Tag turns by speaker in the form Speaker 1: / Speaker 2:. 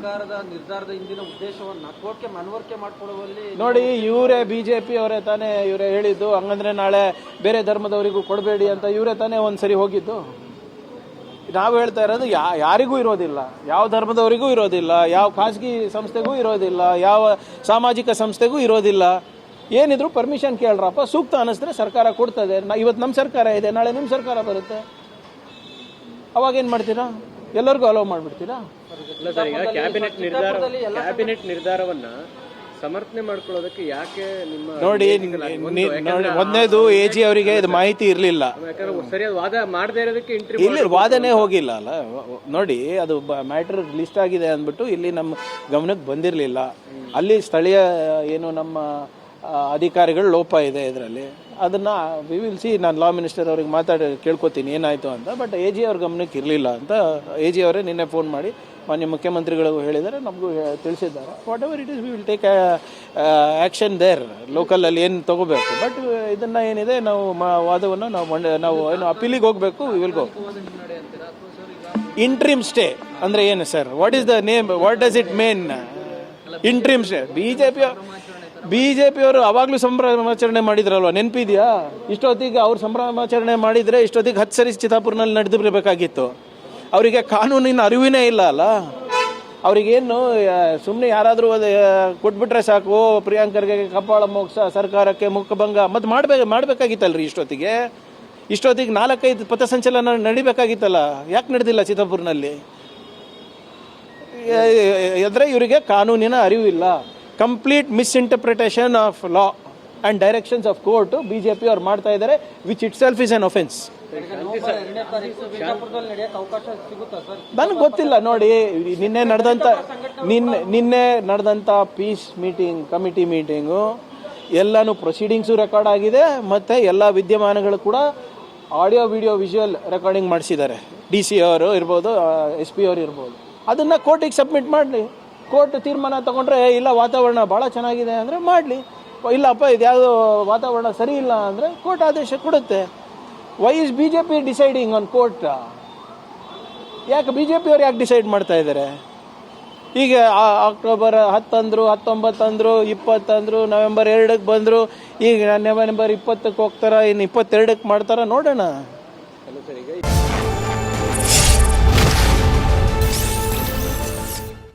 Speaker 1: ಸರ್ಕಾರದ ನಿರ್ಧಾರದ ಹಿಂದಿನ ಉದ್ದೇಶವನ್ನು ನಕ್ಕೋಕೆ ಮನವರಿಕೆ ಮಾಡ್ಕೊಳ್ಳುವಲ್ಲಿ
Speaker 2: ನೋಡಿ, ಇವರೇ ಬಿಜೆಪಿ ಅವರೇ ತಾನೇ ಇವರೇ ಹೇಳಿದ್ದು, ಹಂಗಂದ್ರೆ ನಾಳೆ ಬೇರೆ ಧರ್ಮದವರಿಗೂ ಕೊಡಬೇಡಿ ಅಂತ ಇವರೇ ತಾನೇ ಒಂದ್ಸರಿ ಹೋಗಿದ್ದು. ನಾವು ಹೇಳ್ತಾ ಇರೋದು ಯಾ, ಯಾರಿಗೂ ಇರೋದಿಲ್ಲ. ಯಾವ ಧರ್ಮದವರಿಗೂ ಇರೋದಿಲ್ಲ, ಯಾವ ಖಾಸಗಿ ಸಂಸ್ಥೆಗೂ ಇರೋದಿಲ್ಲ, ಯಾವ ಸಾಮಾಜಿಕ ಸಂಸ್ಥೆಗೂ ಇರೋದಿಲ್ಲ. ಏನಿದ್ರು ಪರ್ಮಿಷನ್ ಕೇಳ್ರಪ್ಪ, ಸೂಕ್ತ ಅನ್ನಿಸಿದ್ರೆ ಸರ್ಕಾರ ಕೊಡ್ತದೆ. ಇವತ್ತು ನಮ್ಮ ಸರ್ಕಾರ ಇದೆ, ನಾಳೆ ನಿಮ್ಮ ಸರ್ಕಾರ ಬರುತ್ತೆ. ಅವಾಗೇನು ಮಾಡ್ತೀರಾ? ಎಲ್ಲರಿಗೂ ಅಲೋ ಮಾಡ್ಬಿಡ್ತೀರಾ?
Speaker 3: ಇಲ್ಲ ಸರ್ ಈಗ ಕ್ಯಾಬಿನೆಟ್ ನಿರ್ಧಾರ ಕ್ಯಾಬಿನೆಟ್ ನಿರ್ಧಾರವನ್ನ ಸಮರ್ಥನೆ ಮಾಡ್ಕೊಳ್ಳೋದಕ್ಕೆ ಯಾಕೆ ನಿಮ್ಮ
Speaker 2: ನೋಡಿ ಒಂದನೇದು ಎ ಜಿ ಅವರಿಗೆ ಇದು ಮಾಹಿತಿ ಇರಲಿಲ್ಲ.
Speaker 3: ಯಾಕಂದ್ರೆ ಸರಿಯಾದ ವಾದ ಮಾಡದೇ ಇರೋದಕ್ಕೆ ಇಂಟ್ರಿ
Speaker 2: ಇಲ್ಲಿ ವಾದನೇ ಹೋಗಿಲ್ಲ ಅಲ್ಲ. ನೋಡಿ ಅದು ಮ್ಯಾಟರ್ ಲಿಸ್ಟ್ ಆಗಿದೆ ಅಂದ್ಬಿಟ್ಟು ಇಲ್ಲಿ ನಮ್ಮ ಗಮನಕ್ಕೆ ಬಂದಿರಲಿಲ್ಲ. ಅಲ್ಲಿ ಸ್ಥಳೀಯ ಏನು ನಮ್ಮ ಅಧಿಕಾರಿಗಳ ಲೋಪ ಇದೆ ಇದರಲ್ಲಿ. ಅದನ್ನು ವಿ ವಿಲ್ ಸಿ ನಾನು ಲಾ ಮಿನಿಸ್ಟರ್ ಅವ್ರಿಗೆ ಮಾತಾಡಿ, ಕೇಳ್ಕೊತೀನಿ ಏನಾಯಿತು ಅಂತ. ಬಟ್ ಎ ಜಿ ಅವ್ರ ಗಮನಕ್ಕೆ ಇರಲಿಲ್ಲ ಅಂತ ಎ ಜಿ ಅವರೇ ನಿನ್ನೆ ಫೋನ್ ಮಾಡಿ, ಮಾನ್ಯ ಮುಖ್ಯಮಂತ್ರಿಗಳಿಗೂ ಹೇಳಿದರೆ ನಮಗೂ ತಿಳಿಸಿದ್ದಾರೆ. Whatever it is we will take action there ಲೋಕಲಲ್ಲಿ ಏನು ತಗೋಬೇಕು. ಬಟ್ ಇದನ್ನು ಏನಿದೆ, ನಾವು ಮಾ, ವಾದವನ್ನು ನಾವು ನಾವು ಏನು ಅಪೀಲಿಗೆ ಹೋಗಬೇಕು we will go interim stay ಅಂದರೆ ಏನು sir what is the name what does it mean interim stay BJP J ಅವಾಗ್ಲೂ ಸಂಭ್ರಮಾಚರಣೆ ಮಾಡಿದ್ರಲ್ವ? ನೆನಪಿದೆಯಾ? ಇಷ್ಟೊತ್ತಿಗೆ ಅವ್ರು ಸಂಭ್ರಮಾಚರಣೆ ಮಾಡಿದ್ರೆ ಇಷ್ಟೊತ್ತಿಗೆ ಹತ್ತು ಸರಿ ಚಿತ್ತಾಪುರ್ನಲ್ಲಿ ನಡೆದು ಬಿಡಬೇಕಾಗಿತ್ತು ಅವರಿಗೆ ಕಾನೂನಿನ ಅರಿವಿನೇ ಇಲ್ಲ ಅಲ್ಲ? ಅವ್ರಿಗೇನು ಸುಮ್ಮನೆ ಯಾರಾದರೂ ಕೊಟ್ಬಿಟ್ರೆ ಸಾಕು, ಪ್ರಿಯಾಂಕರ್ಗೆ ಕಪಾಳ ಮೋಕ್ಷ, ಸರ್ಕಾರಕ್ಕೆ ಮುಖಭಂಗ, ಮತ್ತು ಮಾಡಬೇಕು ಮಾಡಬೇಕಾಗಿತ್ತಲ್ರಿ ಇಷ್ಟೊತ್ತಿಗೆ? ಇಷ್ಟೊತ್ತಿಗೆ ನಾಲ್ಕೈದು ಪಥಸಂಚಲನ ನಡಿಬೇಕಾಗಿತ್ತಲ್ಲ? ಯಾಕೆ ನಡೆದಿಲ್ಲ ಚಿತ್ತಾಪುರ್ನಲ್ಲಿ ಎದ್ರೆ ಇವರಿಗೆ ಕಾನೂನಿನ ಅರಿವಿಲ್ಲ. Complete misinterpretation of law and directions of court B J P ಅವ್ರು ಮಾಡ್ತಾ ಇದ್ದಾರೆ which itself is an
Speaker 1: sir
Speaker 2: ನನಗೆ ಗೊತ್ತಿಲ್ಲ, ನೋಡಿ, ನಿನ್ನೆ ನಡೆದಂಥ ನಿನ್ನೆ ನಿನ್ನೆ ನಡೆದಂಥ ಪೀಸ್ ಮೀಟಿಂಗ್ ಕಮಿಟಿ ಮೀಟಿಂಗು ಎಲ್ಲನೂ ಪ್ರೊಸೀಡಿಂಗ್ಸು ರೆಕಾರ್ಡ್ ಆಗಿದೆ, ಮತ್ತು ಎಲ್ಲ ವಿದ್ಯಮಾನಗಳು ಕೂಡ ಆಡಿಯೋ ವಿಡಿಯೋ ವಿಜುವಲ್ ರೆಕಾರ್ಡಿಂಗ್ ಮಾಡಿಸಿದ್ದಾರೆ. ಡಿ ಸಿ ಅವರು ಇರ್ಬೋದು ಎಸ್ ಪಿ ಅವರು ಇರ್ಬೋದು. ಅದನ್ನು ಕೋರ್ಟಿಗೆ ಸಬ್ಮಿಟ್ ಮಾಡಲಿ. ಕೋರ್ಟ್ ತೀರ್ಮಾನ ತಗೊಂಡ್ರೆ, ಇಲ್ಲ, ವಾತಾವರಣ ಭಾಳ ಚೆನ್ನಾಗಿದೆ ಅಂದರೆ ಮಾಡಲಿ. ಇಲ್ಲಪ್ಪ, ಇದ್ಯಾವುದು ವಾತಾವರಣ ಸರಿ ಇಲ್ಲ ಅಂದರೆ ಕೋರ್ಟ್ ಆದೇಶ ಕೊಡುತ್ತೆ. Why is B J P deciding on court ಯಾಕೆ ಬಿ ಜೆ ಪಿಯವ್ರು ಯಾಕೆ ಡಿಸೈಡ್ ಮಾಡ್ತಾ ಇದ್ದಾರೆ ಈಗ ಅಕ್ಟೋಬರ್ ಹತ್ತಂದ್ರು ಹತ್ತೊಂಬತ್ತಂದ್ರು ಇಪ್ಪತ್ತಂದ್ರು ನವೆಂಬರ್ ಎರಡಕ್ಕೆ ಬಂದರು, ಈಗ ನವೆಂಬರ್ ಇಪ್ಪತ್ತಕ್ಕೆ ಹೋಗ್ತಾರ, ಇನ್ನು ಇಪ್ಪತ್ತೆರಡಕ್ಕೆ ಮಾಡ್ತಾರ, ನೋಡೋಣ.